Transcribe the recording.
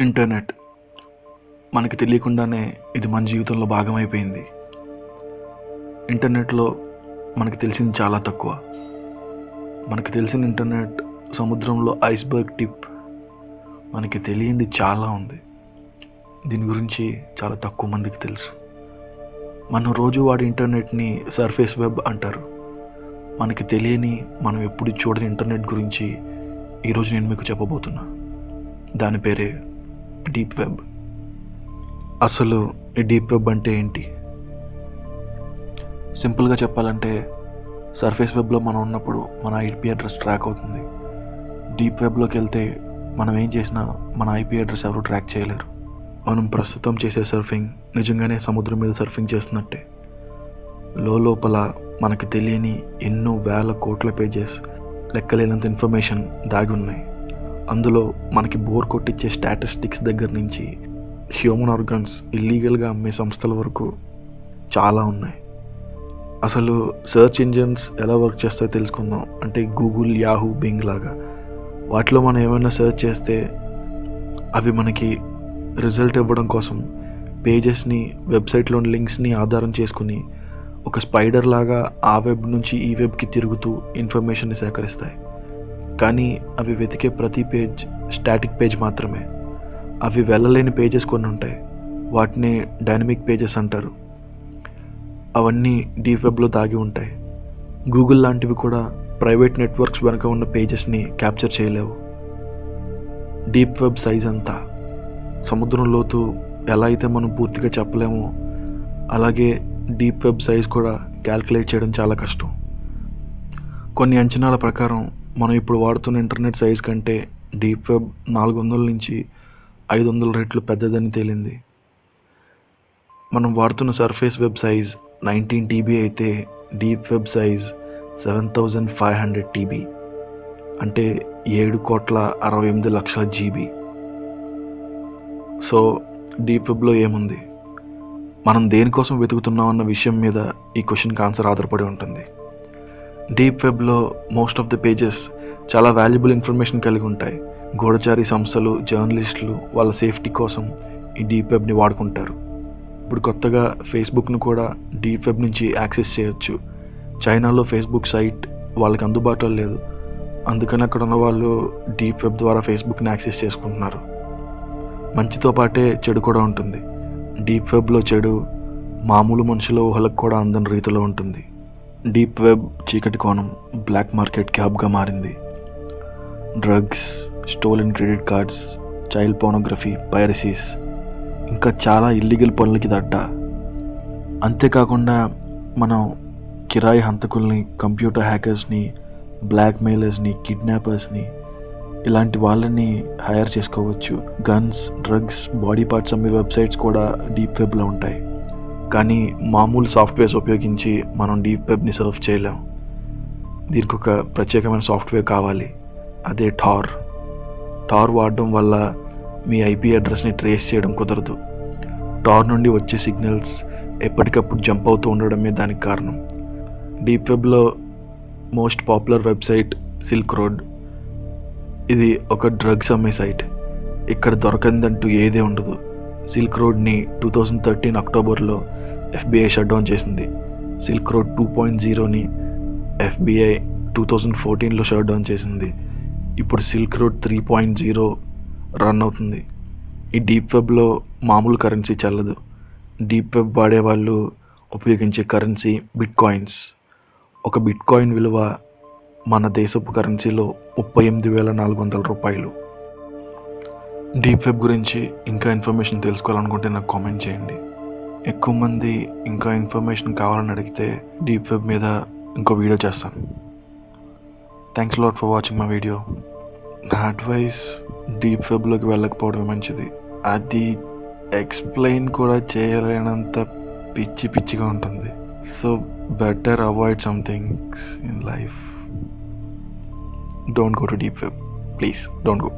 Internet మనకి తెలియకుండానే ఇది మన జీవితంలో భాగమైపోయింది. ఇంటర్నెట్లో మనకి తెలిసింది చాలా తక్కువ. మనకి తెలిసిన ఇంటర్నెట్ సముద్రంలో ఐస్బర్గ్ టిప్ మనకి తెలియంది చాలా ఉంది. దీని గురించి చాలా తక్కువ మందికి తెలుసు. మనం రోజు వాడి ఇంటర్నెట్ని సర్ఫేస్ వెబ్ అంటారు. మనకి తెలియని మనం ఎప్పుడు చూడని ఇంటర్నెట్ గురించి ఈరోజు నేను మీకు చెప్పబోతున్నా. దాని పేరే డీప్ వెబ్. అసలు ఈ డీప్ వెబ్ అంటే ఏంటి? సింపుల్గా చెప్పాలంటే సర్ఫేస్ వెబ్లో మనం ఉన్నప్పుడు మన ఐపీ అడ్రస్ ట్రాక్ అవుతుంది. డీప్ వెబ్లోకి వెళ్తే మనం ఏం చేసినా మన ఐపీ అడ్రస్ ఎవరు ట్రాక్ చేయలేరు. మనం ప్రస్తుతం చేసే సర్ఫింగ్ నిజంగానే సముద్రం మీద సర్ఫింగ్ చేస్తున్నట్టే. లోపల మనకి తెలియని ఎన్నో వేల కోట్ల పేజెస్ లెక్కలేనంత ఇన్ఫర్మేషన్ దాగి ఉన్నాయి. అందులో మనకి బోర్ కొట్టించే స్టాటిస్టిక్స్ దగ్గర నుంచి హ్యూమన్ ఆర్గన్స్ ఇల్లీగల్గా అమ్మే సంస్థల వరకు చాలా ఉన్నాయి. అసలు సెర్చ్ ఇంజిన్స్ ఎలా వర్క్ చేస్తాయో తెలుసుకుందాం. అంటే గూగుల్ యాహూ బింగ్ లాగా. వాటిలో మనం ఏమైనా సెర్చ్ చేస్తే అవి మనకి రిజల్ట్ ఇవ్వడం కోసం పేజెస్ని వెబ్సైట్లోని లింక్స్ని ఆధారం చేసుకుని ఒక స్పైడర్ లాగా ఆ వెబ్ నుంచి ఈ వెబ్కి తిరుగుతూ ఇన్ఫర్మేషన్ని సేకరిస్తాయి. కానీ అవి వెతికే ప్రతి పేజ్ స్టాటిక్ పేజ్ మాత్రమే. అవి వెళ్ళలేని పేజెస్ కొన్ని ఉంటాయి. వాటిని డైనమిక్ పేజెస్ అంటారు. అవన్నీ డీప్ వెబ్లో దాగి ఉంటాయి. గూగుల్ లాంటివి కూడా ప్రైవేట్ నెట్వర్క్స్ వెనుక ఉన్న పేజెస్ని క్యాప్చర్ చేయలేవు. డీప్ వెబ్ సైజ్ అంతా. సముద్రం లోతు ఎలా అయితే మనం పూర్తిగా చెప్పలేమో అలాగే డీప్ వెబ్ సైజ్ కూడా క్యాల్కులేట్ చేయడం చాలా కష్టం. కొన్ని అంచనాల ప్రకారం మనం ఇప్పుడు వాడుతున్న ఇంటర్నెట్ సైజ్ కంటే డీప్ వెబ్ నాలుగు వందల నుంచి ఐదు వందల రెట్లు పెద్దదని తేలింది. మనం వాడుతున్న surface web size nineteen TB అయితే deep web size seven thousand five hundred TB అంటే ఏడు కోట్ల అరవై ఎనిమిది లక్షల జీబీ. సో డీప్ వెబ్లో ఏముంది? మనం దేనికోసం వెతుకుతున్నాం అన్న విషయం మీద ఈ క్వశ్చన్కి ఆన్సర్ ఆధారపడి ఉంటుంది. డీప్ వెబ్లో మోస్ట్ ఆఫ్ ద పేజెస్ చాలా వాల్యుబుల్ ఇన్ఫర్మేషన్ కలిగి ఉంటాయి. గూఢచారి సంస్థలు జర్నలిస్టులు వాళ్ళ సేఫ్టీ కోసం ఈ డీప్ వెబ్ని వాడుకుంటారు. ఇప్పుడు కొత్తగా ఫేస్బుక్ను కూడా డీప్ వెబ్ నుంచి యాక్సెస్ చేయొచ్చు. చైనాలో ఫేస్బుక్ సైట్ వాళ్ళకి అందుబాటులో లేదు. అందుకని అక్కడ ఉన్న వాళ్ళు డీప్ వెబ్ ద్వారా ఫేస్బుక్ని యాక్సెస్ చేసుకుంటున్నారు. మంచితో పాటే చెడు కూడా ఉంటుంది. డీప్ వెబ్లో చెడు మామూలు మనుషుల ఊహలకు కూడా అందని రీతిలో ఉంటుంది. డీప్ వెబ్ చీకటి కోణం బ్లాక్ మార్కెట్ క్యాబ్గా మారింది. Drugs stolen credit cards child pornography piracies ఇంకా చాలా ఇల్లీగల్ పనులకి దట్ట అంతేకాకుండా మనం కిరాయి హంతకుల్ని కంప్యూటర్ హ్యాకర్స్ని బ్లాక్ మెయిలర్స్ని కిడ్నాపర్స్ని ఇలాంటి వాళ్ళని హైర్ చేసుకోవచ్చు. గన్స్ డ్రగ్స్ బాడీ పార్ట్స్ అమ్మే వెబ్సైట్స్ కూడా డీప్ వెబ్లో ఉంటాయి. కానీ మామూలు సాఫ్ట్వేర్స్ ఉపయోగించి మనం డీప్ వెబ్ని సర్వ్ చేయలేం. దీనికి ఒక ప్రత్యేకమైన సాఫ్ట్వేర్ కావాలి. అదే టార్. టార్ వాడడం వల్ల మీ ఐపీ అడ్రస్ని ట్రేస్ చేయడం కుదరదు. టార్ నుండి వచ్చే సిగ్నల్స్ ఎప్పటికప్పుడు జంప్ అవుతూ ఉండడమే దానికి కారణం. డీప్ వెబ్లో most popular website silk road. ఇది ఒక డ్రగ్స్ అమ్మే సైట్. ఇక్కడ దొరకందంటూ ఏదే ఉండదు. సిల్క్ రోడ్ని టూ థౌజండ్ థర్టీన్ అక్టోబర్లో ఎఫ్బిఐ షట్ డౌన్ చేసింది. సిల్క్ రోడ్ టూ పాయింట్ జీరోని ఎఫ్బిఐ టూ థౌజండ్ ఫోర్టీన్లో షట్ డౌన్ చేసింది. ఇప్పుడు silk road three point zero run అవుతుంది. ఈ డీప్ వెబ్లో మామూలు కరెన్సీ చల్లదు. డీప్ వెబ్ వాడే వాళ్ళు ఉపయోగించే కరెన్సీ బిట్ కాయిన్స్ ఒక బిట్ కాయిన్ విలువ మన దేశపు కరెన్సీలో ముప్పై ఎనిమిది వేల నాలుగు వందల రూపాయలు. డీప్ వెబ్ గురించి ఇంకా ఇన్ఫర్మేషన్ తెలుసుకోవాలనుకుంటే నాకు కామెంట్ చేయండి. ఎక్కువ మంది ఇంకా ఇన్ఫర్మేషన్ కావాలని అడిగితే డీప్ వెబ్ మీద ఇంకో వీడియో చేస్తాను thanks lot for watching my video నా అడ్వైస్ డీప్ వెబ్లోకి వెళ్ళకపోవడమే మంచిది. అది ఎక్స్ప్లెయిన్ కూడా చేయలేనంత పిచ్చి పిచ్చిగా ఉంటుంది. So better avoid some things in life don't go to deep web please don't go